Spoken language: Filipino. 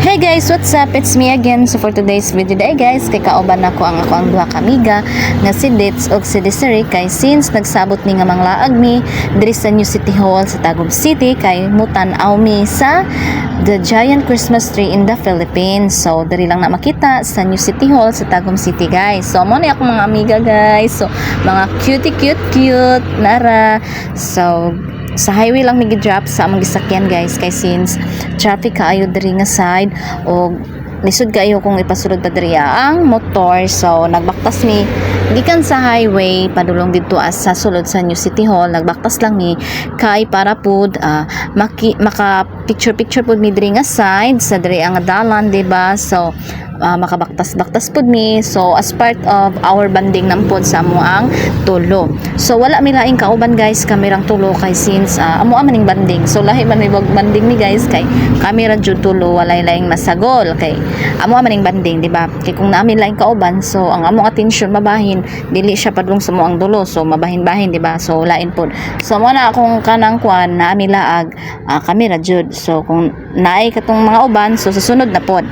Hey guys, what's up? It's me again. So for today's video day guys, kay kauban ako ang ako ang duha ka amiga nga si Dits og si Desiree kay since nagsabot mi nga manglaag mi diri sa New City Hall sa Tagum City kay mutan-aw mi sa The Giant Christmas Tree in the Philippines. So diri lang na makita sa New City Hall sa Tagum City guys. So mo ni ako mga amiga guys. So mga cutie cute cute nara. So sa highway lang mi drop sa among gisakyan guys kay since traffic kaayo diri nga side o lisod kayo kung ipasulod pa diri ang motor. So nagbaktas mi gikan sa highway padulong dito as sa sulod sa New City Hall nagbaktas lang mi kay para pud ah, maki, maka picture picture pud mi diri nga side sa diri ang dalan diba so ah, makabaktas-baktas pud mi. So as part of our banding nam pod sa amo ang tulo. So wala mi laing kauban guys kamerang tulo kay since uh, amo maning banding. So lahi man mi banding mi guys kay kamera jud tulo walay laing masagol kay amo maning banding di ba? Kay kung naami laing kauban so ang amo attention mabahin dili siya padung sa ang dulo so mabahin-bahin di ba? So lain pod so mo na akong kanang kwan naami laag ah, kamera jud so kung naay katong mga uban so susunod na pod